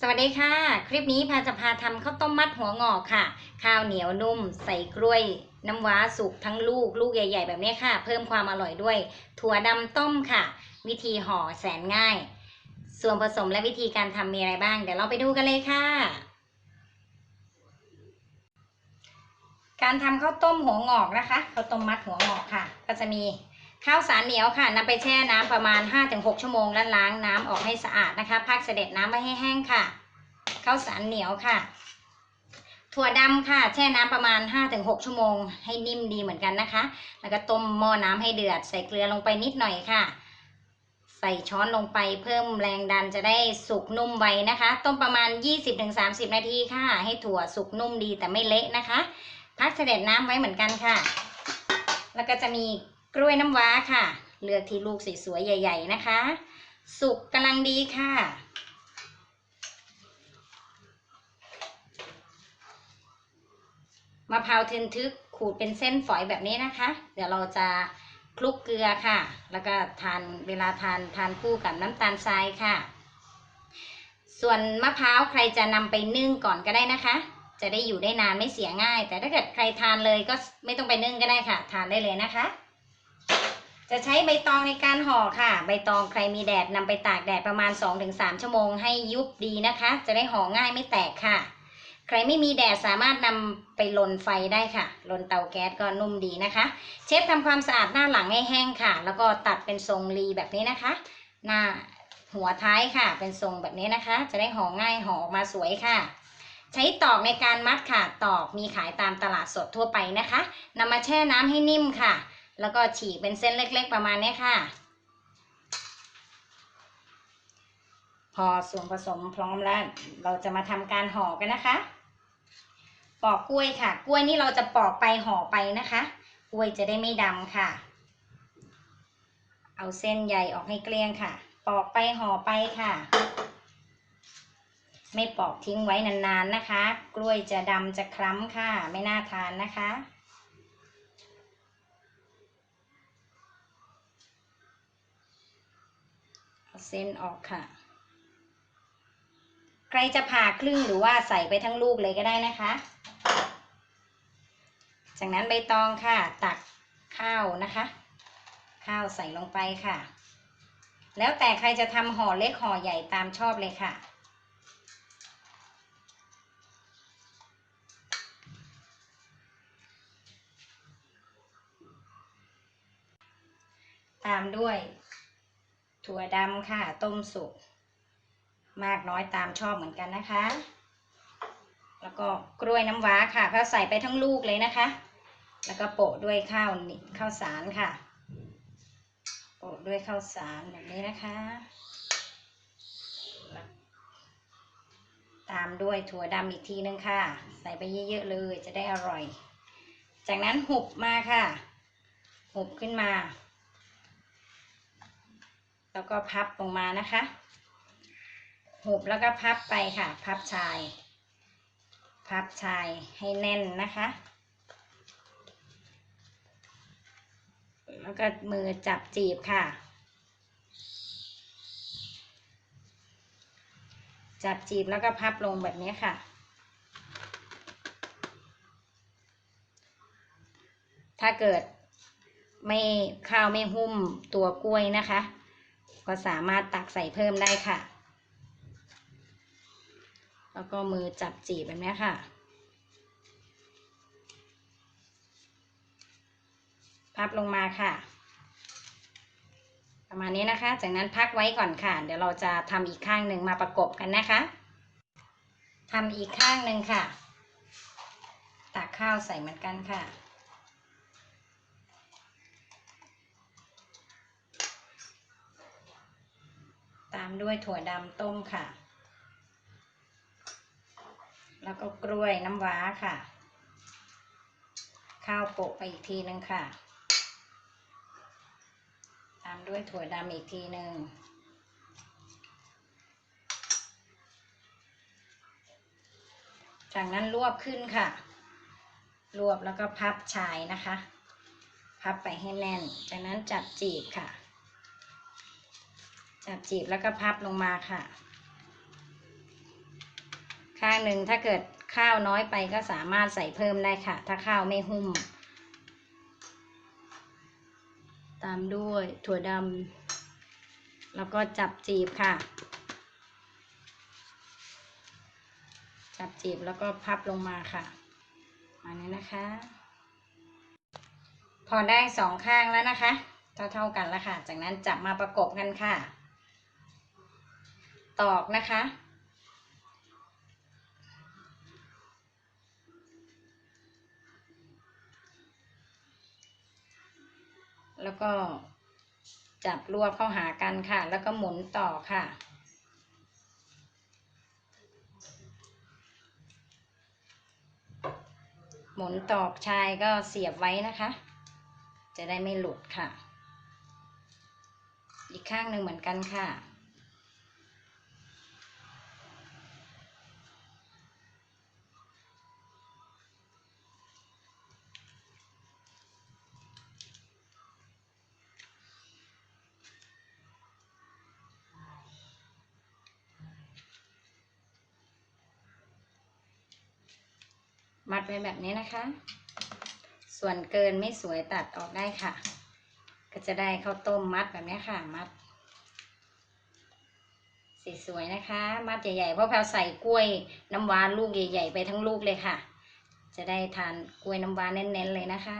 สวัสดีค่ะ คลิปนี้พาจะพาทำข้าวต้มมัดหัวงอกค่ะ ข้าวเหนียวนุ่ม ใส่กล้วย น้ำว้าสุกทั้งลูก ลูกใหญ่ ๆ แบบนี้ค่ะ เพิ่มความอร่อยด้วย ถั่วดำต้มค่ะ วิธีห่อแสนง่าย ส่วนผสมและวิธีการทำมีอะไรบ้าง เดี๋ยวเราไปดูกันเลยค่ะ การทำข้าวต้มหัวงอกนะคะข้าวต้มมัดหัวงอกค่ะ ก็จะมี ข้าวสารเหนียวค่ะนำไปแช่น้ำประมาณ 5-6 ชั่วโมงแล้วล้างน้ำออกให้สะอาดนะคะพักเสด็จน้ำไว้ให้แห้งค่ะข้าวสารเหนียวค่ะ ถั่วดำค่ะ แช่น้ำประมาณ 5-6 ชั่วโมง ให้นิ่มดีเหมือนกันนะคะ แล้วก็ต้มหม้อน้ำให้เดือด ใส่เกลือลงไปนิดหน่อยค่ะ ใส่ช้อนลงไปเพิ่มแรงดันจะได้สุกนุ่มไวนะคะ ต้มประมาณ 20-30 นาทีค่ะ ให้ถั่วสุกนุ่มดีแต่ไม่เละนะคะ พักเสด็จน้ำไว้เหมือนกันค่ะ แล้วก็จะมี กล้วยน้ำว้าค่ะ เลือกที่ลูกสวยๆใหญ่ ๆ นะคะ สุกกำลังดีค่ะ มะพร้าวทึนทึกขูดเป็นเส้นฝอยแบบนี้นะคะ เดี๋ยวเราจะคลุกเกลือค่ะ แล้วก็ทานเวลาทานทานคู่กับน้ำตาลทรายค่ะ ส่วนมะพร้าวใครจะนำไปนึ่งก่อนก็ได้นะคะ จะได้อยู่ได้นานไม่เสียง่าย แต่ถ้าเกิดใครทานเลยก็ไม่ต้องไปนึ่งก็ได้ค่ะ ทานได้เลยนะคะ จะใช้ใบตองในการห่อค่ะ ใบตองใครมีแดดนำไปตากแดดประมาณ 2-3 ชั่วโมงให้ยุบดีนะคะ จะได้ห่อง่ายไม่แตกค่ะ ใครไม่มีแดดสามารถนำไปลนไฟได้ค่ะ ลนเตาแก๊สก็นุ่มดีนะคะ เชฟทำความสะอาดหน้าหลังให้แห้งค่ะ แล้วก็ตัดเป็นทรงรีแบบนี้นะคะ หน้าหัวท้ายค่ะ เป็นทรงแบบนี้นะคะ จะได้ห่อง่ายห่อออกมาสวยค่ะ ใช้ตอกในการมัดค่ะ ตอกมีขายตามตลาดสดทั่วไปนะคะนำมาแช่น้ำให้นิ่มค่ะ แล้วก็ฉีกเป็นเส้นเล็ก ๆ ประมาณนี้ค่ะ พอส่วนผสมพร้อมแล้ว เราจะมาทำการห่อกันนะคะ ปอกกล้วยค่ะ กล้วยนี่เราจะปอกไปห่อไปนะคะ กล้วยจะได้ไม่ดำค่ะ เอาเส้นใยออกให้เกลี้ยงค่ะ ปอกไปห่อไปค่ะ ไม่ปอกทิ้งไว้นานๆนะคะ กล้วยจะดำจะคล้ำค่ะ ไม่น่าทานนะคะ เส้นออกค่ะ ใครจะผ่าครึ่งหรือว่าใส่ไปทั้งลูกเลยก็ได้นะคะ จากนั้นใบตองค่ะ ตักข้าวนะคะ ข้าวใส่ลงไปค่ะ แล้วแต่ใครจะทำห่อเล็กห่อใหญ่ตามชอบเลยค่ะตามด้วย ถั่วดำค่ะ ต้มสุก มากน้อยตามชอบเหมือนกันนะคะ แล้วก็กล้วยน้ำว้าค่ะก็ใส่ไปทั้งลูกเลยนะคะ แล้วก็โปะด้วยข้าวข้าวสารค่ะ โปะด้วยข้าวสารแบบนี้นะคะ ตามด้วยถั่วดำอีกทีนึงค่ะ ใส่ไปเยอะๆเลยจะได้อร่อย จากนั้นหุบมาค่ะ หุบขึ้นมา แล้วก็พับลงมานะคะหุบแล้วก็พับไปค่ะ พับชาย พับชายให้แน่นนะคะ แล้วก็มือจับจีบค่ะ จับจีบแล้วก็พับลงแบบนี้ค่ะถ้าเกิดไม่ข้าวไม่หุ้มตัวกล้วยนะคะ ก็สามารถตักใส่เพิ่มได้ค่ะ แล้วก็มือจับจีบแบบนี้ค่ะ พับลงมาค่ะ ประมาณนี้นะคะ จากนั้นพักไว้ก่อนค่ะ เดี๋ยวเราจะทำอีกข้างหนึ่งมาประกบกันนะคะทำอีกข้างหนึ่งค่ะ ตักข้าวใส่เหมือนกันค่ะ ตามด้วยถั่วดำต้มค่ะ แล้วก็กล้วยน้ำว้าค่ะ ข้าวโปะไปอีกทีนึงค่ะ ตามด้วยถั่วดำอีกทีหนึ่งจากนั้นรวบขึ้นค่ะ รวบแล้วก็พับชายนะคะ พับไปให้แน่น จากนั้นจับจีบค่ะ จับจีบแล้วก็พับลงมาค่ะ ข้างหนึ่งถ้าเกิดข้าวน้อยไปก็สามารถใส่เพิ่มได้ค่ะ ถ้าข้าวไม่หุ้ม ตามด้วยถั่วดำแล้วก็จับจีบค่ะ จับจีบแล้วก็พับลงมาค่ะมานี้นะคะ พอได้สองข้างแล้วนะคะ เท่าเท่ากันแล้วค่ะ จากนั้นจับมาประกบกันค่ะ ตอกนะคะ แล้วก็จับรวบเข้าหากันค่ะ แล้วก็หมุนต่อค่ะ หมุนตอกชายก็เสียบไว้นะคะ จะได้ไม่หลุดค่ะ อีกข้างหนึ่งเหมือนกันค่ะ มัดไว้แบบนี้นะคะ ส่วนเกินไม่สวยตัดออกได้ค่ะ ก็จะได้ข้าวต้มมัดแบบนี้ค่ะ มัดสีสวยนะคะ มัดใหญ่ๆ เพราะแพลวใส่กล้วยน้ำว้าลูกใหญ่ ๆ ไปทั้งลูกเลยค่ะ จะได้ทานกล้วยน้ำว้าเน้นๆเลยนะคะ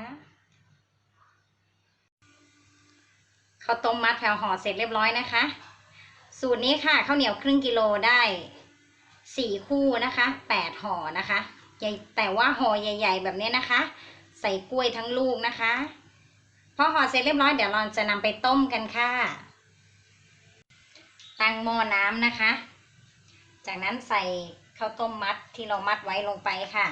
ข้าวต้มมัดแพลวห่อเสร็จเรียบร้อยนะคะ สูตรนี้ค่ะข้าวเหนียวครึ่งกิโลได้สี่คู่นะคะแปดห่อนะคะ ใหญ่แต่ว่าห่อใหญ่ ๆ แบบนี้นะคะ ใส่กล้วยทั้งลูกนะคะพอห่อเสร็จเรียบร้อยเดี๋ยวเราจะนำไปต้มกันค่ะ ตั้งหม้อน้ำนะคะ จากนั้นใส่ข้าวต้มมัดที่เรามัดไว้ลงไปค่ะ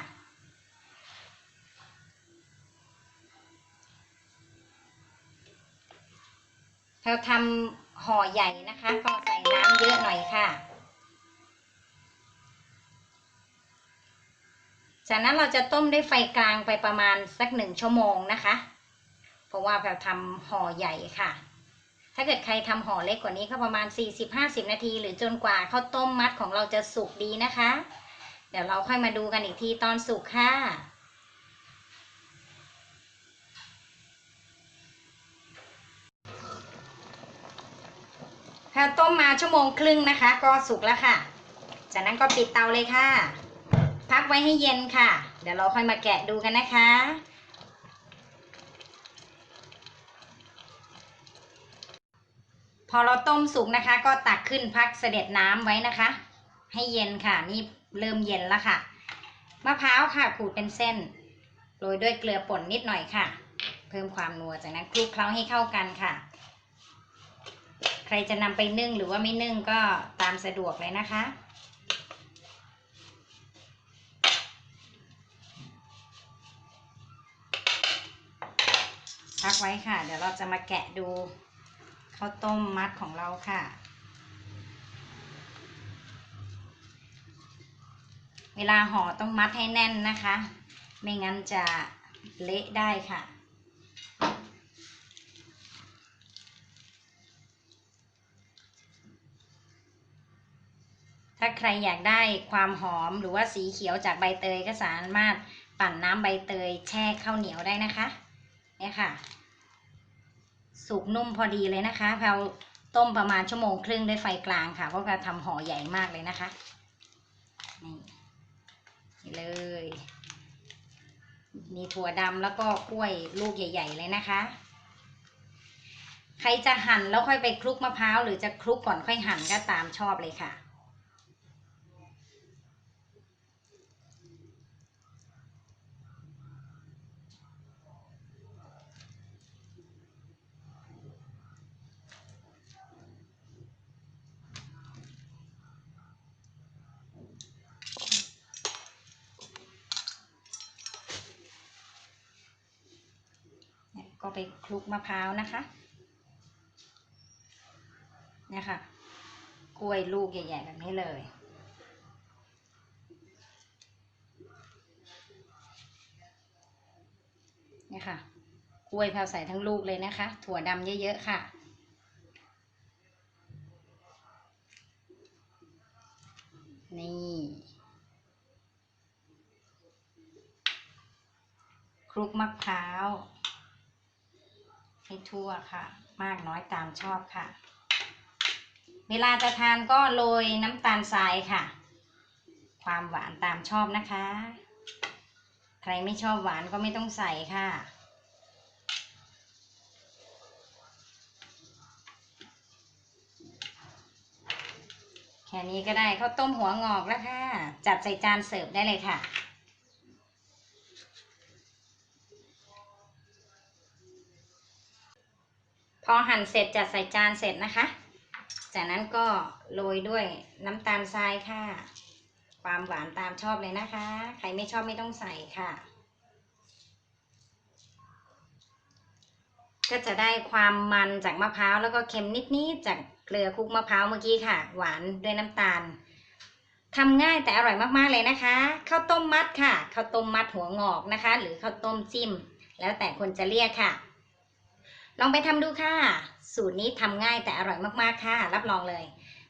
เราทำห่อใหญ่นะคะ ก็ใส่น้ำเยอะหน่อยค่ะ จากนั้นเราจะต้มด้วยไฟกลางไปประมาณสักหนึ่งชั่วโมงนะคะ เพราะว่าเราทำห่อใหญ่ค่ะ ถ้าเกิดใครทำห่อเล็กกว่านี้ก็ประมาณ 40-50 นาที หรือจนกว่าข้าวต้มมัดของเราจะสุกดีนะคะ เดี๋ยวเราค่อยมาดูกันอีกทีตอนสุกค่ะถ้าต้มมาชั่วโมงครึ่งนะคะ ก็สุกแล้วค่ะ จากนั้นก็ปิดเตาเลยค่ะ พักไว้ให้เย็นค่ะ เดี๋ยวเราค่อยมาแกะดูกันนะคะ พอเราต้มสุกนะคะ ก็ตักขึ้นพักเสด็จน้ำไว้นะคะ ให้เย็นค่ะ นี่เริ่มเย็นแล้วค่ะ มะพร้าวค่ะขูดเป็นเส้น โรยด้วยเกลือป่นนิดหน่อยค่ะ เพิ่มความนัวจากนั้นคลุกเคล้าให้เข้ากันค่ะ ใครจะนำไปนึ่งหรือว่าไม่นึ่งก็ตามสะดวกเลยนะคะ ไว้ค่ะ เดี๋ยวเราจะมาแกะดูข้าวต้มมัดของเราค่ะ เวลาห่อต้องมัดให้แน่นนะคะ ไม่งั้นจะเละได้ค่ะถ้าใครอยากได้ความหอมหรือว่าสีเขียวจากใบเตยก็สามารถปั่นน้ำใบเตยแช่ข้าวเหนียวได้นะคะ เนี่ยค่ะ สุกนุ่มพอดีเลยนะคะเราต้มประมาณชั่วโมงครึ่งด้วยไฟกลางค่ะเพราะเราทำห่อใหญ่มากเลยนะคะนี่นี่เลย มีถั่วดำแล้วก็กล้วยลูกใหญ่ ๆ เลยนะคะ ใครจะหั่นแล้วค่อยไปคลุกมะพร้าวหรือจะคลุกก่อนค่อยหั่นก็ตามชอบเลยค่ะ ก็ไปคลุกมะพร้าวนะคะเนี่ยค่ะ กล้วยลูกใหญ่ ๆ แบบนี้เลย เนี่ยค่ะ กล้วยแพาใส่ทั้งลูกเลยนะคะ ถั่วดำเยอะๆค่ะนี่ คลุกมะพร้าว ให้ทั่วค่ะ มากน้อยตามชอบค่ะ เวลาจะทานก็โรยน้ำตาลทรายค่ะ ความหวานตามชอบนะคะ ใครไม่ชอบหวานก็ไม่ต้องใส่ค่ะแค่นี้ก็ได้ข้าวต้มหัวงอกแล้วค่ะ จัดใส่จานเสิร์ฟได้เลยค่ะ พอหั่นเสร็จจัดใส่จานเสร็จนะคะ จากนั้นก็โรยด้วยน้ำตาลทรายค่ะ ความหวานตามชอบเลยนะคะ ใครไม่ชอบไม่ต้องใส่ค่ะ ก็จะได้ความมันจากมะพร้าวแล้วก็เค็มนิดๆจากเกลือคลุกมะพร้าวเมื่อกี้ค่ะ หวานด้วยน้ำตาลทำง่ายแต่อร่อยมากๆเลยนะคะข้าวต้มมัดค่ะข้าวต้มมัดหัวงอกนะคะ หรือข้าวต้มจิ้ม แล้วแต่คนจะเรียกค่ะ ลองไปทำดูค่ะ สูตรนี้ทำง่ายแต่อร่อยมากๆค่ะ รับรองเลย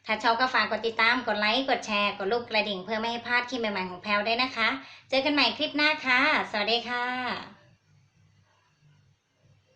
ถ้าชอบก็ฝากกดติดตาม กดไลค์ กดแชร์ กดลูกกระดิ่งเพื่อไม่ให้พลาดคลิปใหม่ๆของแพลวได้นะคะ เจอกันใหม่คลิปหน้าค่ะ สวัสดีค่ะ